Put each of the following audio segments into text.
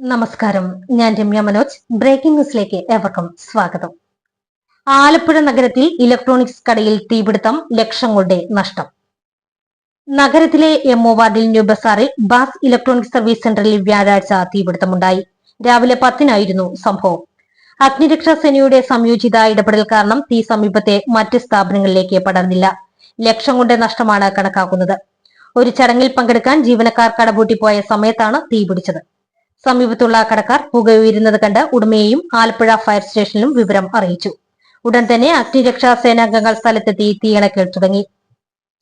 നമസ്കാരം. ഞാൻ രമ്യ മനോജ്. ബ്രേക്കിംഗ് ന്യൂസിലേക്ക് ഏവർക്കും സ്വാഗതം. ആലപ്പുഴ നഗരത്തിൽ ഇലക്ട്രോണിക്സ് കടയിൽ തീപിടുത്തം ലക്ഷങ്ങളുടെ നഷ്ടം. നഗരത്തിലെ എംഒ വാർഡിൽ ന്യൂ ബസാറിൽ ബാസ് ഇലക്ട്രോണിക് സർവീസ് സെന്ററിൽ വ്യാഴാഴ്ച തീപിടുത്തമുണ്ടായി. രാവിലെ പത്തിനായിരുന്നു സംഭവം. അഗ്നിരക്ഷാ സേനയുടെ സംയോജിത ഇടപെടൽ കാരണം തീ സമീപത്തെ മറ്റ് സ്ഥാപനങ്ങളിലേക്ക് പടർന്നില്ല. ലക്ഷം നഷ്ടമാണ് കണക്കാക്കുന്നത്. ഒരു ചടങ്ങിൽ പങ്കെടുക്കാൻ ജീവനക്കാർ കടപൂട്ടിപ്പോയ സമയത്താണ് തീ പിടിച്ചത് സമീപത്തുള്ള കടക്കാർ പുക ഉയരുന്നത് കണ്ട് ഉടമയെയും ആലപ്പുഴ ഫയർ സ്റ്റേഷനിലും വിവരം അറിയിച്ചു. ഉടൻ തന്നെ അഗ്നിരക്ഷാ സേനാംഗങ്ങൾ സ്ഥലത്തെത്തി തീയണക്കൽ തുടങ്ങി.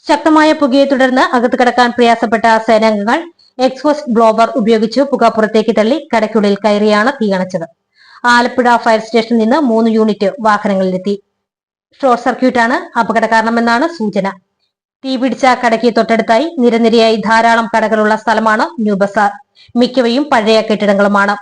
ശക്തമായ പുകയെ തുടർന്ന് അകത്ത് കടക്കാൻ പ്രയാസപ്പെട്ട സേനാംഗങ്ങൾ എക്സ്പോസ്റ്റ് ബ്ലോവർ ഉപയോഗിച്ച് പുക പുറത്തേക്ക് തള്ളി കടയ്ക്കുള്ളിൽ കയറിയാണ് തീയണച്ചത്. ആലപ്പുഴ ഫയർ സ്റ്റേഷനിൽ നിന്ന് മൂന്ന് യൂണിറ്റ് വാഹനങ്ങളിലെത്തി. ഷോർട്ട് സർക്യൂട്ടാണ് അപകട കാരണമെന്നാണ് സൂചന. തീപിടിച്ച കടയ്ക്ക് തൊട്ടടുത്തായി നിരനിരയായി ധാരാളം കടകളുള്ള സ്ഥലമാണ് ന്യൂ ബസാർ. മിക്കവയും പഴയ കെട്ടിടങ്ങളുമാണ്.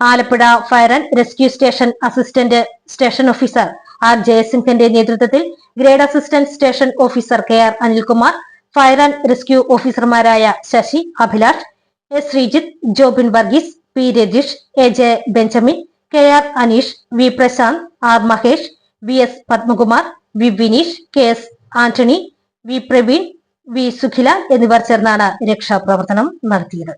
Alappuzha fire and rescue station assistant station officer R ജയസിംഹന്റെ നേതൃത്വത്തിൽ grade assistant station officer K R Anilkumar fire and rescue ഓഫീസർമാരായ Sasi Abhilash S Sreejith Jobin Varghese P Ratheesh A J Benjamin K R Aneesh V Prasanth R Mahesh V S Padmakumar V Vineesh K S Antony V Praveen V Sukhila എന്നിവർ ചേർന്നാണ് രക്ഷാപ്രവർത്തനം നടത്തിയത്.